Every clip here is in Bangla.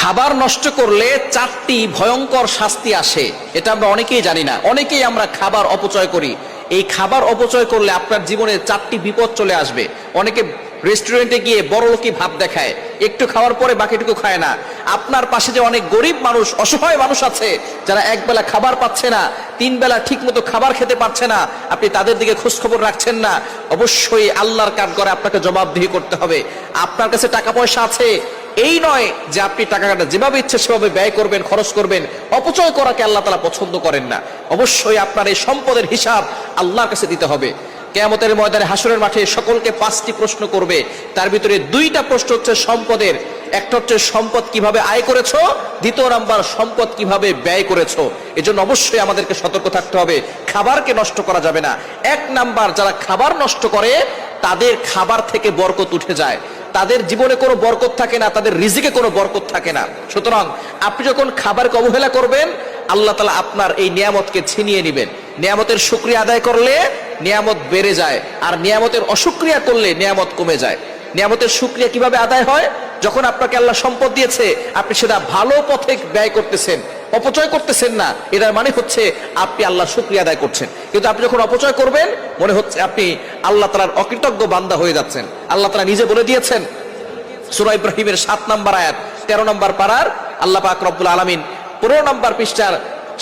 খাবার নষ্ট করলে চারটি ভয়ঙ্কর শাস্তি আসে। এটা আমরা অনেকেই জানি না। অনেকেই আমরা খাবার অপচয় করি। এই খাবার অপচয় করলে আপনার জীবনে চারটি বিপদ চলে আসবে। অনেকে রেস্টুরেন্টে গিয়ে বড় লোকই ভাব দেখায়। একটু খাওয়ার পরে বাকিটুকু খায় না। আপনার পাশে যে অনেক গরিব মানুষ, অসহায় মানুষ আছে, যারা একবেলা খাবার পাচ্ছে না, তিন বেলা ঠিক মতো খাবার খেতে পারছে না, আপনি তাদের দিকে খোঁজ খবর রাখছেন না, অবশ্যই আল্লাহর কাঠ করে আপনাকে জবাবদিহি করতে হবে। আপনার কাছে টাকা পয়সা আছে এই নয় যে আপনি টাকাটা যেভাবে ইচ্ছে সেভাবে ব্যয় করবেন, খরচ করবেন, অপচয় করাকে আল্লাহ তালা পছন্দ করেন না। অবশ্যই আপনার এই সম্পদের হিসাব আল্লাহর কাছে দিতে হবে। কেয়ামতের ময়দানে হাসরের মাঠে সকলকে পাঁচটি প্রশ্ন করবে। তার ভিতরে দুইটা প্রশ্ন হচ্ছে সম্পদের। একটা হচ্ছে সম্পদ কীভাবে আয় করেছ? দ্বিতীয় নাম্বার, সম্পদ কীভাবে ব্যয় করেছ? এজন্য অবশ্যই আমাদেরকে সতর্ক থাকতে হবে। খাবারকে নষ্ট করা যাবে না। এক নাম্বার, যারা খাবার নষ্ট করে, তাদের খাবার থেকে বরকত উঠে যায়। তাদের জীবনে কোনো বরকত থাকে না, তাদের রিজিকে কোনো বরকত থাকে না। সুতরাং আপনি যখন খাবারকে অবহেলা করবেন, আল্লাহ তালা আপনার এই নিয়ামতকে ছিনিয়ে নেবেন। নিয়ামতের শুক্রিয়া আদায় করলে নিয়ামত বেড়ে যায়, আর নিয়ামতের অসুক্রিয়া করলে নিয়ামত কমে যায়। নিয়ামতের শুক্রিয়া কীভাবে আদায় হয়? যখন আপনাকে আল্লাহ সম্পদ দিয়েছে, আপনি সেটা ভালো পথে ব্যয় করতেছেন। অপচয় করতেছেন না, এটার মানে হচ্ছে আপনি আল্লাহ শুক্রিয়া আদায় করছেন। কিন্তু আপনি যখন অপচয় করবেন, মনে হচ্ছে আপনি আল্লাহ তালার অকৃতজ্ঞ বান্দা হয়ে যাচ্ছেন। আল্লাহ তালা নিজে বলে দিয়েছেন, সুরা ইব্রাহিমের সাত নম্বর আয়াত, তেরো নম্বর পাড়ার আল্লাহ পাক রব্বুল আলমিন পনেরো নম্বর পৃষ্ঠার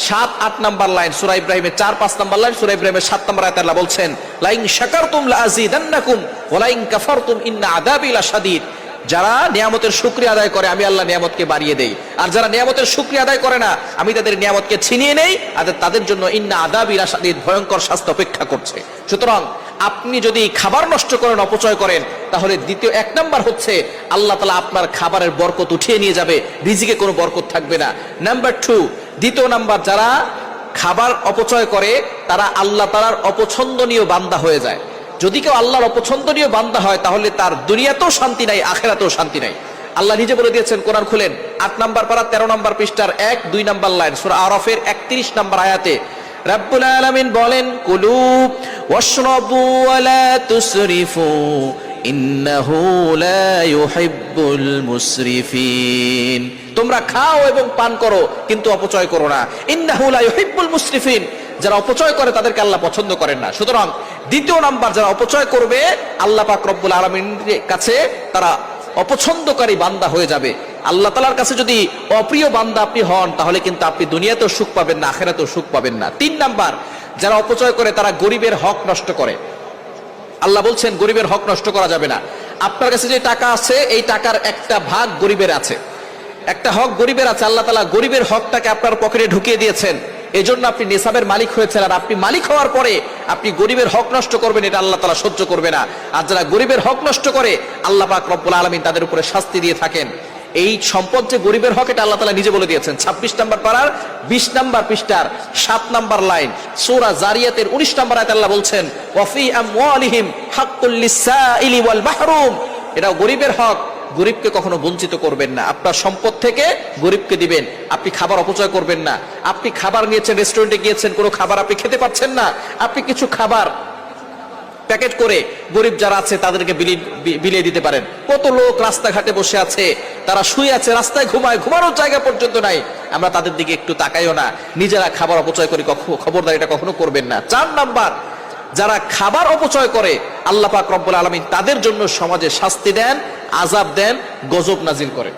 সাত, আট নম্বর লাইন, সুরা ইব্রাহিমের চার, পাঁচ নম্বর লাইন, সুরা ইব্রাহিমের সাত নম্বর আয়াত আল্লাহ বলছেন, লাইন শাকারতুম লাযিদান্নাকুম ওয়া লাইন কাফারতুম ইন্না আযাবি লাশাদীদ। যারা নিয়ামতের শুক্রিয়া আদায় করে, আমি আল্লাহ নিয়ামতকে বাড়িয়ে দেই। আর যারা নিয়ামতের শুক্রিয়া আদায় করে না, আমি তাদের নিয়ামতকে ছিনিয়ে নেই, আর তাদের জন্য ইন্না আদাবি লাশাদীদ ভয়ঙ্কর শাস্তি অপেক্ষা করছে। সুতরাং আপনি যদি খাবার নষ্ট করেন, অপচয় করেন, তাহলে দ্বিতীয় এক নাম্বার হচ্ছে, আল্লাহ তালা আপনার খাবারের বরকত উঠিয়ে নিয়ে যাবে, রিজিকে কোনো বরকত থাকবে না। নাম্বার টু দ্বিতীয় নাম্বার, যারা খাবার অপচয় করে, তারা আল্লাহ তালার অপছন্দনীয় বান্দা হয়ে যায়। যদি কেউ আল্লাহর অপছন্দনীয় বান্দা হয়, তাহলে তার দুনিয়াতেও শান্তি নাই, আখেরাতেও শান্তি নাই। আল্লাহ নিজে বলে দিয়েছেন, কোরআন খুলেন, আট নাম্বার পারা, তেরো নাম্বার পৃষ্ঠার এক, দুই নাম্বার লাইন, সুরা আরফের একত্রিশ নাম্বার আয়াতে, রাব্বুল আলামিন বলেন, কুলু ওয়াশরাবু ওয়ালা তুসরিফু, ইন্নাহু লা ইউহিব্বুল মুসরিফিন। তোমরা খাও এবং পান করো, কিন্তু অপচয় করো না। ইন্নাহু লা ইউহিব্বুল মুসরিফিন, যারা অপচয় করে, তাদেরকে আল্লাহ পছন্দ করেন না। সুতরাং দ্বিতীয় নাম্বার যারা অপচয় করবে, আল্লাহ পাক রব্বুল আলমিনের কাছে তারা অপছন্দকারী বান্দা হয়ে যাবে। আল্লাহ তালার কাছে যদি অপ্রিয় বান্দা আপনি হন, তাহলে কিন্তু আপনি দুনিয়াতেও সুখ পাবেন না, আখেরাতেও সুখ পাবেন না। তিন নাম্বার, যারা অপচয় করে, তারা গরিবের হক নষ্ট করে। আল্লাহ বলছেন, গরিবের হক নষ্ট করা যাবে না। আপনার কাছে যে টাকা আছে, এই টাকার একটা ভাগ গরিবের আছে। একটা হক গরিবের আছে, আল্লাহ তালা গরিবের হকটাকে আপনার পকেটে ঢুকিয়ে দিয়েছেন। এজন্য আপনি নেশাবের মালিক হয়েছেন আর আপনি মালিক হওয়ার পরে আপনি গরিবের হক নষ্ট করবেন, এটা আল্লাহ তালা সহ্য করবে না। আর যারা গরিবের হক নষ্ট করে, আল্লাহ পাক রব্বুল আলমিন তাদের উপরে শাস্তি দিয়ে থাকেন। এই সম্পদ যে গরিবের হক, এটা আল্লাহ তালা নিজে বলে দিয়েছেন। ছাব্বিশ নাম্বার পাড়ার, বিশ নাম্বার পৃষ্ঠার, সাত নাম্বার লাইন, সোরা জারিয়াতের উনিশ নাম্বার আয়াত আল্লাহ বলছেন ওয়াফি আমওয়ালিহিম হাক্কুল লিসাইলি ওয়াল মাহরুম। এটা গরিবের হক গরিবকে কখনো বঞ্চিত করবেন না। আপনার সম্পদ থেকে গরিবকে দিবেন। আপনি খাবার অপচয় করবেন না। আপনি খাবার নিয়েছেন রেস্টুরেন্টে গিয়েছেন, কোনো খাবার আপনি খেতে পাচ্ছেন না। আপনি কিছু খাবার প্যাকেট করে গরিব যারা আছে, তাদেরকে বিলি- বিলিয়ে দিতে পারেন। কত লোক রাস্তাঘাটে বসে আছে, তারা শুয়ে আছে, রাস্তায় ঘুমায়, ঘুমানোর জায়গা পর্যন্ত নাই। আমরা তাদের দিকে একটু তাকাইও না। নিজেরা খাবার অপচয় করি কখনো খবরদার এটা কখনো করবেন না। চার নাম্বার, যারা খাবার অপচয় করে, আল্লাহ পাক রব্বুল আলমিন তাদের জন্য সমাজে শাস্তি দেন। আজাব দেন গজব নাজিল করেন